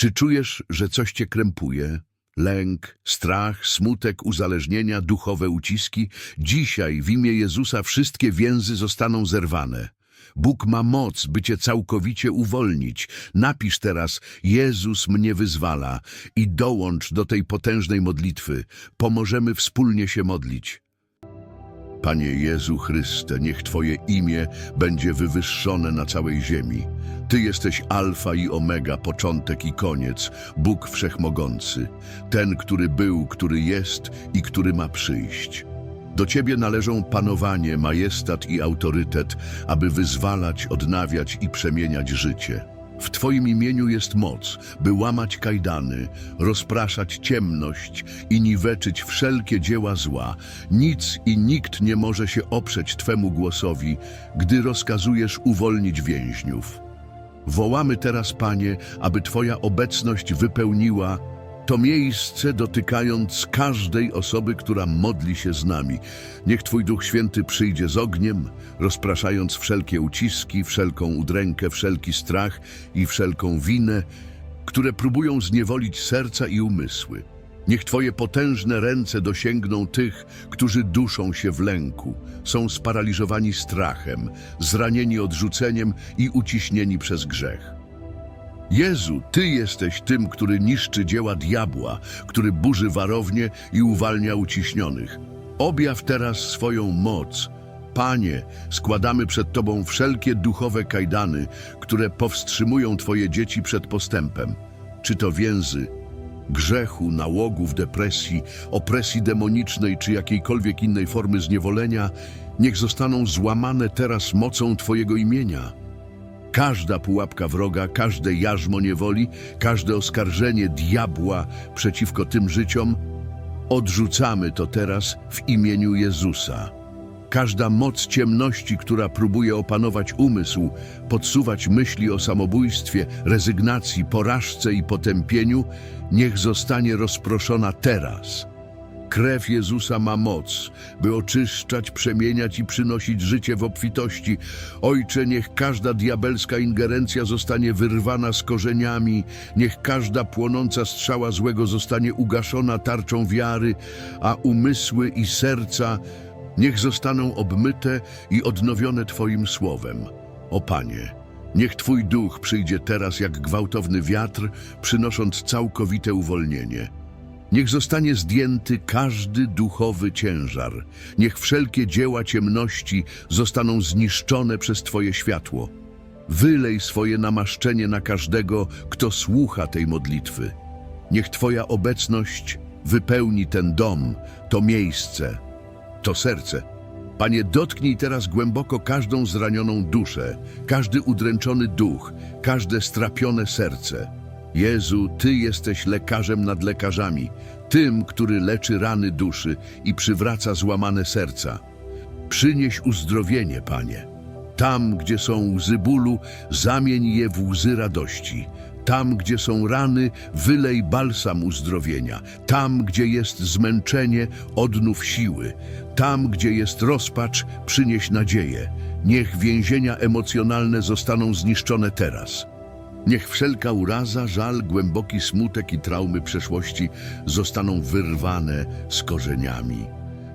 Czy czujesz, że coś cię krępuje? Lęk, strach, smutek, uzależnienia, duchowe uciski? Dzisiaj w imię Jezusa wszystkie więzy zostaną zerwane. Bóg ma moc, by cię całkowicie uwolnić. Napisz teraz, Jezus mnie wyzwala i dołącz do tej potężnej modlitwy. Pomożemy wspólnie się modlić. Panie Jezu Chryste, niech Twoje imię będzie wywyższone na całej ziemi. Ty jesteś Alfa i Omega, początek i koniec, Bóg Wszechmogący, ten, który był, który jest i który ma przyjść. Do Ciebie należą panowanie, majestat i autorytet, aby wyzwalać, odnawiać i przemieniać życie. W Twoim imieniu jest moc, by łamać kajdany, rozpraszać ciemność i niweczyć wszelkie dzieła zła. Nic i nikt nie może się oprzeć Twemu głosowi, gdy rozkazujesz uwolnić więźniów. Wołamy teraz, Panie, aby Twoja obecność wypełniła to miejsce, dotykając każdej osoby, która modli się z nami. Niech Twój Duch Święty przyjdzie z ogniem, rozpraszając wszelkie uciski, wszelką udrękę, wszelki strach i wszelką winę, które próbują zniewolić serca i umysły. Niech Twoje potężne ręce dosięgną tych, którzy duszą się w lęku, są sparaliżowani strachem, zranieni odrzuceniem i uciśnieni przez grzech. Jezu, Ty jesteś tym, który niszczy dzieła diabła, który burzy warownie i uwalnia uciśnionych. Objaw teraz swoją moc. Panie, składamy przed Tobą wszelkie duchowe kajdany, które powstrzymują Twoje dzieci przed postępem. Czy to więzy, grzechu, nałogów, depresji, opresji demonicznej czy jakiejkolwiek innej formy zniewolenia, niech zostaną złamane teraz mocą Twojego imienia. Każda pułapka wroga, każde jarzmo niewoli, każde oskarżenie diabła przeciwko tym życiom, odrzucamy to teraz w imieniu Jezusa. Każda moc ciemności, która próbuje opanować umysł, podsuwać myśli o samobójstwie, rezygnacji, porażce i potępieniu, niech zostanie rozproszona teraz. Krew Jezusa ma moc, by oczyszczać, przemieniać i przynosić życie w obfitości. Ojcze, niech każda diabelska ingerencja zostanie wyrwana z korzeniami, niech każda płonąca strzała złego zostanie ugaszona tarczą wiary, a umysły i serca niech zostaną obmyte i odnowione Twoim słowem. O Panie, niech Twój duch przyjdzie teraz jak gwałtowny wiatr, przynosząc całkowite uwolnienie. Niech zostanie zdjęty każdy duchowy ciężar. Niech wszelkie dzieła ciemności zostaną zniszczone przez Twoje światło. Wylej swoje namaszczenie na każdego, kto słucha tej modlitwy. Niech Twoja obecność wypełni ten dom, to miejsce, to serce. Panie, dotknij teraz głęboko każdą zranioną duszę, każdy udręczony duch, każde strapione serce. Jezu, Ty jesteś lekarzem nad lekarzami, tym, który leczy rany duszy i przywraca złamane serca. Przynieś uzdrowienie, Panie. Tam, gdzie są łzy bólu, zamień je w łzy radości. Tam, gdzie są rany, wylej balsam uzdrowienia. Tam, gdzie jest zmęczenie, odnów siły. Tam, gdzie jest rozpacz, przynieś nadzieję. Niech więzienia emocjonalne zostaną zniszczone teraz. Niech wszelka uraza, żal, głęboki smutek i traumy przeszłości zostaną wyrwane z korzeniami.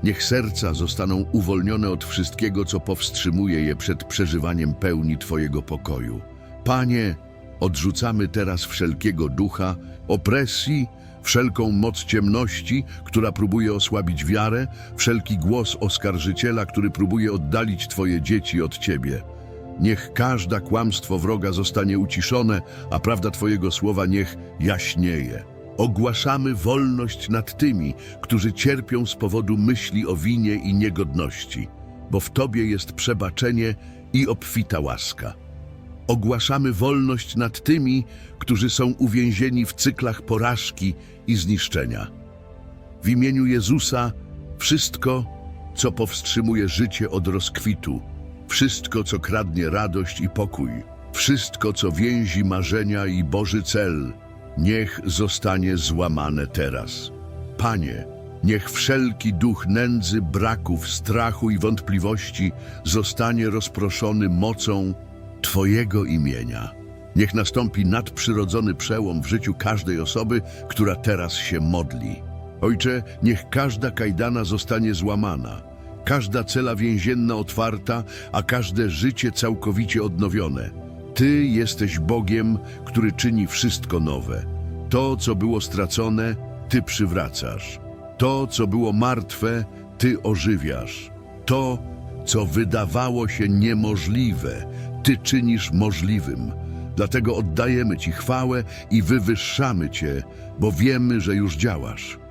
Niech serca zostaną uwolnione od wszystkiego, co powstrzymuje je przed przeżywaniem pełni Twojego pokoju. Panie, odrzucamy teraz wszelkiego ducha, opresji, wszelką moc ciemności, która próbuje osłabić wiarę, wszelki głos oskarżyciela, który próbuje oddalić Twoje dzieci od Ciebie. Niech każda kłamstwo wroga zostanie uciszone, a prawda Twojego słowa niech jaśnieje. Ogłaszamy wolność nad tymi, którzy cierpią z powodu myśli o winie i niegodności, bo w Tobie jest przebaczenie i obfita łaska. Ogłaszamy wolność nad tymi, którzy są uwięzieni w cyklach porażki i zniszczenia. W imieniu Jezusa wszystko, co powstrzymuje życie od rozkwitu, wszystko, co kradnie radość i pokój, wszystko, co więzi marzenia i Boży cel, niech zostanie złamane teraz. Panie, niech wszelki duch nędzy, braków, strachu i wątpliwości zostanie rozproszony mocą Twojego imienia. Niech nastąpi nadprzyrodzony przełom w życiu każdej osoby, która teraz się modli. Ojcze, niech każda kajdana zostanie złamana, każda cela więzienna otwarta, a każde życie całkowicie odnowione. Ty jesteś Bogiem, który czyni wszystko nowe. To, co było stracone, Ty przywracasz. To, co było martwe, Ty ożywiasz. To, co wydawało się niemożliwe, Ty czynisz możliwym. Dlatego oddajemy Ci chwałę i wywyższamy Cię, bo wiemy, że już działasz.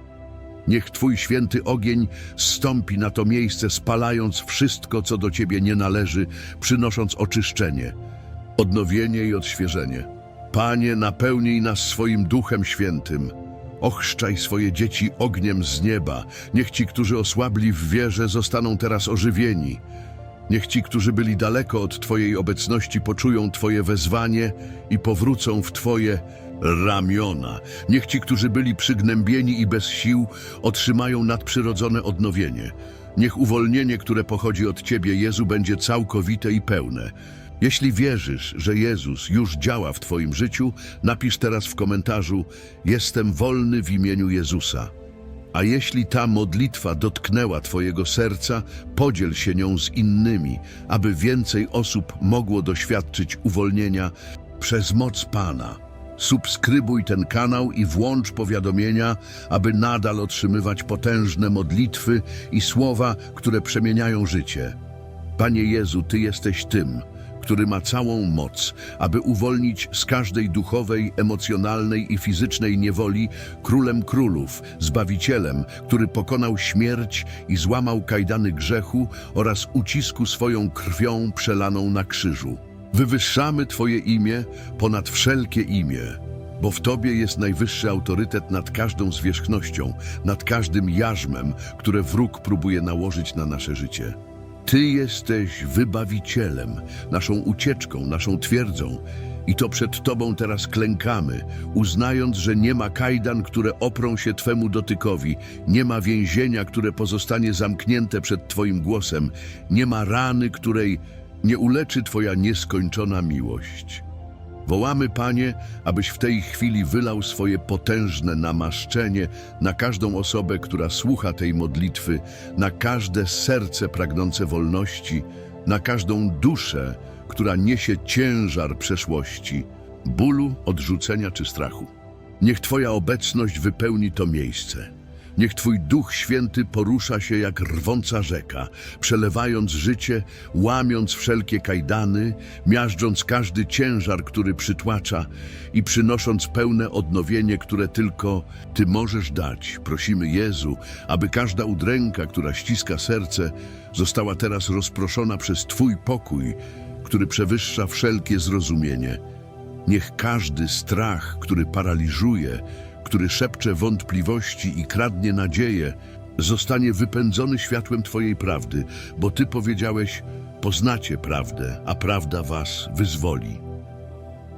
Niech Twój święty ogień stąpi na to miejsce, spalając wszystko, co do Ciebie nie należy, przynosząc oczyszczenie, odnowienie i odświeżenie. Panie, napełnij nas swoim Duchem Świętym. Ochrzczaj swoje dzieci ogniem z nieba. Niech ci, którzy osłabli w wierze, zostaną teraz ożywieni. Niech ci, którzy byli daleko od Twojej obecności, poczują Twoje wezwanie i powrócą w Twoje ramiona. Niech ci, którzy byli przygnębieni i bez sił, otrzymają nadprzyrodzone odnowienie. Niech uwolnienie, które pochodzi od Ciebie, Jezu, będzie całkowite i pełne. Jeśli wierzysz, że Jezus już działa w Twoim życiu, napisz teraz w komentarzu: Jestem wolny w imieniu Jezusa. A jeśli ta modlitwa dotknęła Twojego serca, podziel się nią z innymi, aby więcej osób mogło doświadczyć uwolnienia przez moc Pana. Subskrybuj ten kanał i włącz powiadomienia, aby nadal otrzymywać potężne modlitwy i słowa, które przemieniają życie. Panie Jezu, Ty jesteś tym, który ma całą moc, aby uwolnić z każdej duchowej, emocjonalnej i fizycznej niewoli królem królów, zbawicielem, który pokonał śmierć i złamał kajdany grzechu oraz ucisku swoją krwią przelaną na krzyżu. Wywyższamy Twoje imię ponad wszelkie imię, bo w Tobie jest najwyższy autorytet nad każdą zwierzchnością, nad każdym jarzmem, które wróg próbuje nałożyć na nasze życie. Ty jesteś wybawicielem, naszą ucieczką, naszą twierdzą. I to przed Tobą teraz klękamy, uznając, że nie ma kajdan, które oprą się Twemu dotykowi, nie ma więzienia, które pozostanie zamknięte przed Twoim głosem, nie ma rany, której nie uleczy Twoja nieskończona miłość. Wołamy, Panie, abyś w tej chwili wylał swoje potężne namaszczenie na każdą osobę, która słucha tej modlitwy, na każde serce pragnące wolności, na każdą duszę, która niesie ciężar przeszłości, bólu, odrzucenia czy strachu. Niech Twoja obecność wypełni to miejsce. Niech Twój Duch Święty porusza się jak rwąca rzeka, przelewając życie, łamiąc wszelkie kajdany, miażdżąc każdy ciężar, który przytłacza i przynosząc pełne odnowienie, które tylko Ty możesz dać. Prosimy Jezu, aby każda udręka, która ściska serce, została teraz rozproszona przez Twój pokój, który przewyższa wszelkie zrozumienie. Niech każdy strach, który paraliżuje, który szepcze wątpliwości i kradnie nadzieję, zostanie wypędzony światłem Twojej prawdy, bo Ty powiedziałeś, poznacie prawdę, a prawda Was wyzwoli.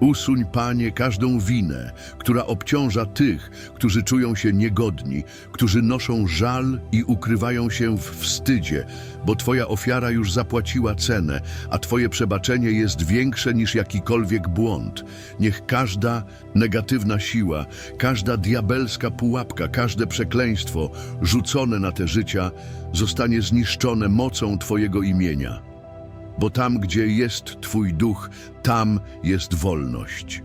Usuń, Panie, każdą winę, która obciąża tych, którzy czują się niegodni, którzy noszą żal i ukrywają się w wstydzie, bo Twoja ofiara już zapłaciła cenę, a Twoje przebaczenie jest większe niż jakikolwiek błąd. Niech każda negatywna siła, każda diabelska pułapka, każde przekleństwo rzucone na te życia zostanie zniszczone mocą Twojego imienia bo tam, gdzie jest Twój duch, tam jest wolność.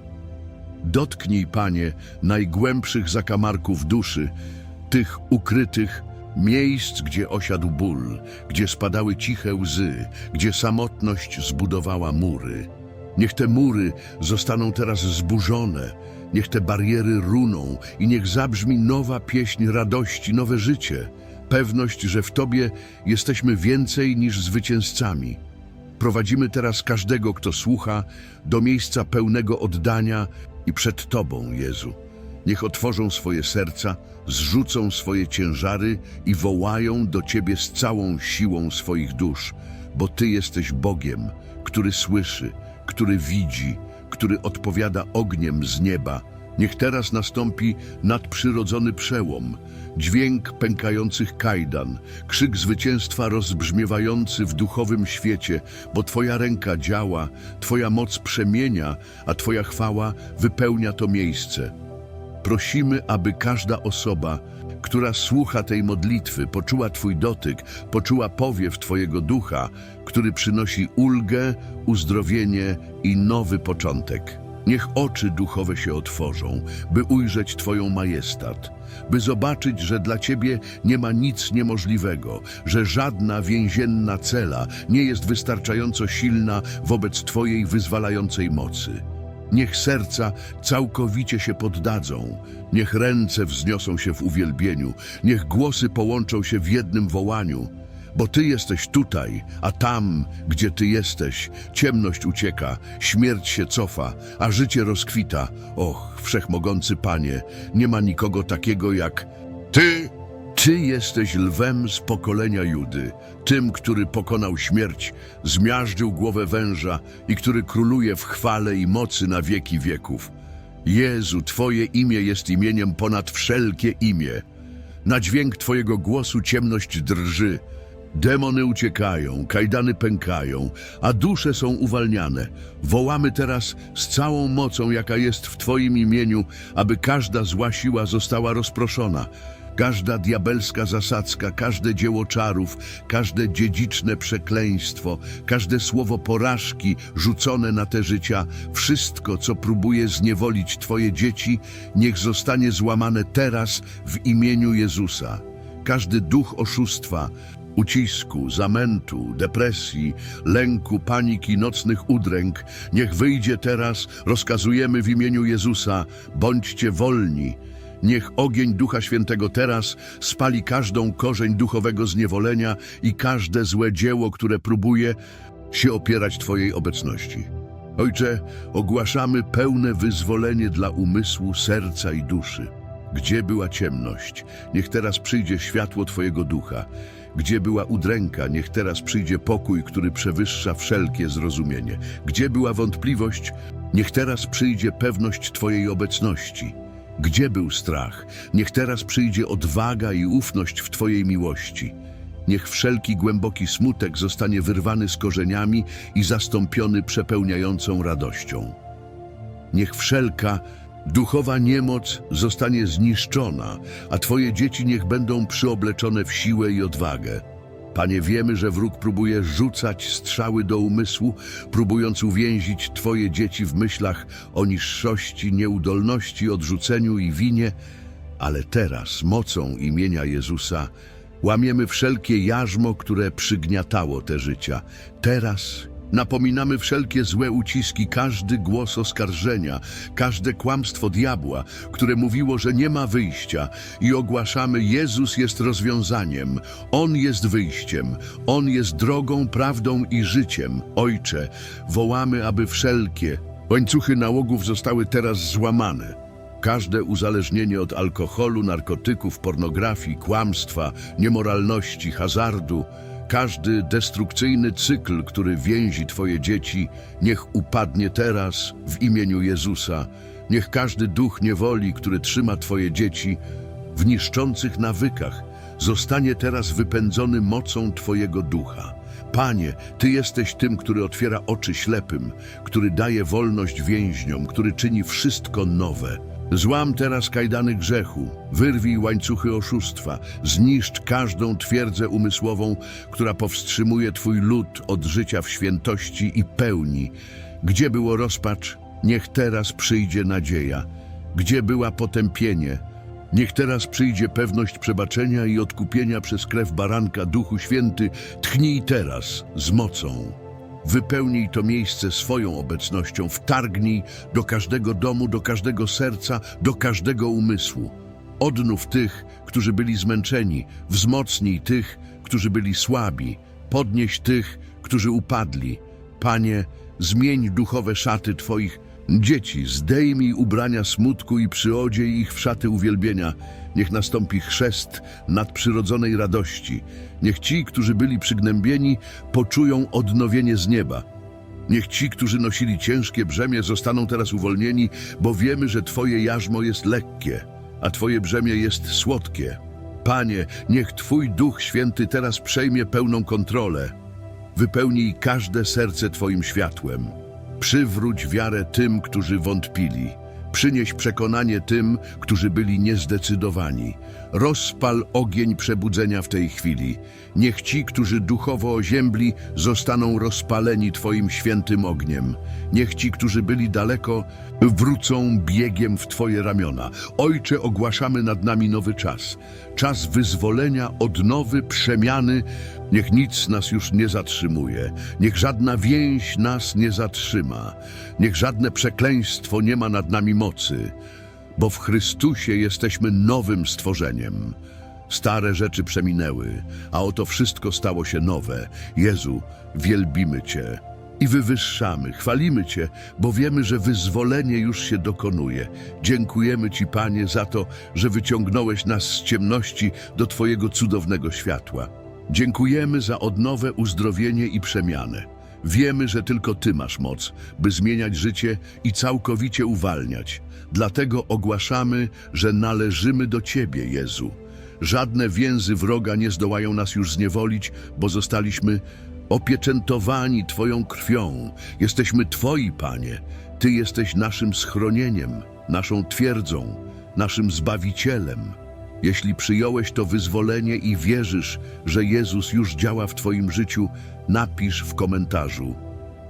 Dotknij, Panie, najgłębszych zakamarków duszy, tych ukrytych miejsc, gdzie osiadł ból, gdzie spadały ciche łzy, gdzie samotność zbudowała mury. Niech te mury zostaną teraz zburzone, niech te bariery runą i niech zabrzmi nowa pieśń radości, nowe życie, pewność, że w Tobie jesteśmy więcej niż zwycięzcami. Prowadzimy teraz każdego, kto słucha, do miejsca pełnego oddania i przed Tobą, Jezu. Niech otworzą swoje serca, zrzucą swoje ciężary i wołają do Ciebie z całą siłą swoich dusz, bo Ty jesteś Bogiem, który słyszy, który widzi, który odpowiada ogniem z nieba, Niech teraz nastąpi nadprzyrodzony przełom, dźwięk pękających kajdan, krzyk zwycięstwa rozbrzmiewający w duchowym świecie, bo Twoja ręka działa, Twoja moc przemienia, a Twoja chwała wypełnia to miejsce. Prosimy, aby każda osoba, która słucha tej modlitwy, poczuła Twój dotyk, poczuła powiew Twojego ducha, który przynosi ulgę, uzdrowienie i nowy początek. Niech oczy duchowe się otworzą, by ujrzeć Twoją majestat, by zobaczyć, że dla Ciebie nie ma nic niemożliwego, że żadna więzienna cela nie jest wystarczająco silna wobec Twojej wyzwalającej mocy. Niech serca całkowicie się poddadzą, niech ręce wzniosą się w uwielbieniu, niech głosy połączą się w jednym wołaniu. Bo Ty jesteś tutaj, a tam, gdzie Ty jesteś, ciemność ucieka, śmierć się cofa, a życie rozkwita. Och, wszechmogący Panie, nie ma nikogo takiego jak Ty. Ty jesteś lwem z pokolenia Judy, tym, który pokonał śmierć, zmiażdżył głowę węża i który króluje w chwale i mocy na wieki wieków. Jezu, Twoje imię jest imieniem ponad wszelkie imię. Na dźwięk Twojego głosu ciemność drży. Demony uciekają, kajdany pękają, a dusze są uwalniane. Wołamy teraz z całą mocą, jaka jest w Twoim imieniu, aby każda zła siła została rozproszona. Każda diabelska zasadzka, każde dzieło czarów, każde dziedziczne przekleństwo, każde słowo porażki rzucone na te życia, wszystko, co próbuje zniewolić Twoje dzieci, niech zostanie złamane teraz w imieniu Jezusa. Każdy duch oszustwa, ucisku, zamętu, depresji, lęku, paniki, nocnych udręk, niech wyjdzie teraz, rozkazujemy w imieniu Jezusa, bądźcie wolni. Niech ogień Ducha Świętego teraz spali każdą korzeń duchowego zniewolenia i każde złe dzieło, które próbuje się opierać Twojej obecności. Ojcze, ogłaszamy pełne wyzwolenie dla umysłu, serca i duszy. Gdzie była ciemność, niech teraz przyjdzie światło Twojego ducha. Gdzie była udręka, niech teraz przyjdzie pokój, który przewyższa wszelkie zrozumienie. Gdzie była wątpliwość, niech teraz przyjdzie pewność Twojej obecności. Gdzie był strach, niech teraz przyjdzie odwaga i ufność w Twojej miłości. Niech wszelki głęboki smutek zostanie wyrwany z korzeniami i zastąpiony przepełniającą radością. Niech wszelka duchowa niemoc zostanie zniszczona, a Twoje dzieci niech będą przyobleczone w siłę i odwagę. Panie, wiemy, że wróg próbuje rzucać strzały do umysłu, próbując uwięzić Twoje dzieci w myślach o niższości, nieudolności, odrzuceniu i winie, ale teraz, mocą imienia Jezusa, łamiemy wszelkie jarzmo, które przygniatało te życia. Teraz napominamy wszelkie złe uciski, każdy głos oskarżenia, każde kłamstwo diabła, które mówiło, że nie ma wyjścia i ogłaszamy, Jezus jest rozwiązaniem, On jest wyjściem, On jest drogą, prawdą i życiem. Ojcze, wołamy, aby wszelkie łańcuchy nałogów zostały teraz złamane. Każde uzależnienie od alkoholu, narkotyków, pornografii, kłamstwa, niemoralności, hazardu, każdy destrukcyjny cykl, który więzi Twoje dzieci, niech upadnie teraz w imieniu Jezusa. Niech każdy duch niewoli, który trzyma Twoje dzieci w niszczących nawykach, zostanie teraz wypędzony mocą Twojego ducha. Panie, Ty jesteś tym, który otwiera oczy ślepym, który daje wolność więźniom, który czyni wszystko nowe. Złam teraz kajdany grzechu, wyrwij łańcuchy oszustwa, zniszcz każdą twierdzę umysłową, która powstrzymuje Twój lud od życia w świętości i pełni. Gdzie było rozpacz, niech teraz przyjdzie nadzieja. Gdzie była potępienie, niech teraz przyjdzie pewność przebaczenia i odkupienia przez krew baranka Duchu Święty. Tchnij teraz z mocą. Wypełnij to miejsce swoją obecnością, wtargnij do każdego domu, do każdego serca, do każdego umysłu. Odnów tych, którzy byli zmęczeni, wzmocnij tych, którzy byli słabi, podnieś tych, którzy upadli. Panie, zmień duchowe szaty Twoich dzieci, zdejmij ubrania smutku i przyodziej ich w szaty uwielbienia. Niech nastąpi chrzest nadprzyrodzonej radości. Niech ci, którzy byli przygnębieni, poczują odnowienie z nieba. Niech ci, którzy nosili ciężkie brzemię, zostaną teraz uwolnieni, bo wiemy, że Twoje jarzmo jest lekkie, a Twoje brzemię jest słodkie. Panie, niech Twój Duch Święty teraz przejmie pełną kontrolę. Wypełnij każde serce Twoim światłem. Przywróć wiarę tym, którzy wątpili. Przynieś przekonanie tym, którzy byli niezdecydowani. Rozpal ogień przebudzenia w tej chwili. Niech ci, którzy duchowo oziębli, zostaną rozpaleni Twoim świętym ogniem. Niech ci, którzy byli daleko, wrócą biegiem w Twoje ramiona. Ojcze, ogłaszamy nad nami nowy czas. Czas wyzwolenia, odnowy, przemiany. Niech nic nas już nie zatrzymuje. Niech żadna więź nas nie zatrzyma. Niech żadne przekleństwo nie ma nad nami mocy. Bo w Chrystusie jesteśmy nowym stworzeniem. Stare rzeczy przeminęły, a oto wszystko stało się nowe. Jezu, wielbimy Cię i wywyższamy, chwalimy Cię, bo wiemy, że wyzwolenie już się dokonuje. Dziękujemy Ci, Panie, za to, że wyciągnąłeś nas z ciemności do Twojego cudownego światła. Dziękujemy za odnowę, uzdrowienie i przemianę. Wiemy, że tylko Ty masz moc, by zmieniać życie i całkowicie uwalniać. Dlatego ogłaszamy, że należymy do Ciebie, Jezu. Żadne więzy wroga nie zdołają nas już zniewolić, bo zostaliśmy opieczętowani Twoją krwią. Jesteśmy Twoi, Panie. Ty jesteś naszym schronieniem, naszą twierdzą, naszym Zbawicielem. Jeśli przyjąłeś to wyzwolenie i wierzysz, że Jezus już działa w Twoim życiu, napisz w komentarzu: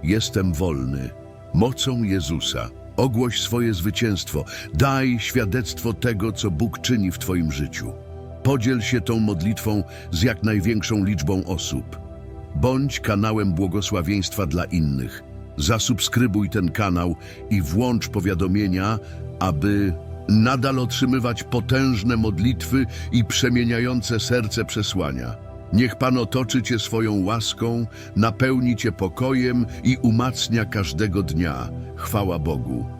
Jestem wolny. Mocą Jezusa. Ogłoś swoje zwycięstwo. Daj świadectwo tego, co Bóg czyni w Twoim życiu. Podziel się tą modlitwą z jak największą liczbą osób. Bądź kanałem błogosławieństwa dla innych. Zasubskrybuj ten kanał i włącz powiadomienia, aby nadal otrzymywać potężne modlitwy i przemieniające serce przesłania. Niech Pan otoczy Cię swoją łaską, napełni Cię pokojem i umacnia każdego dnia. Chwała Bogu.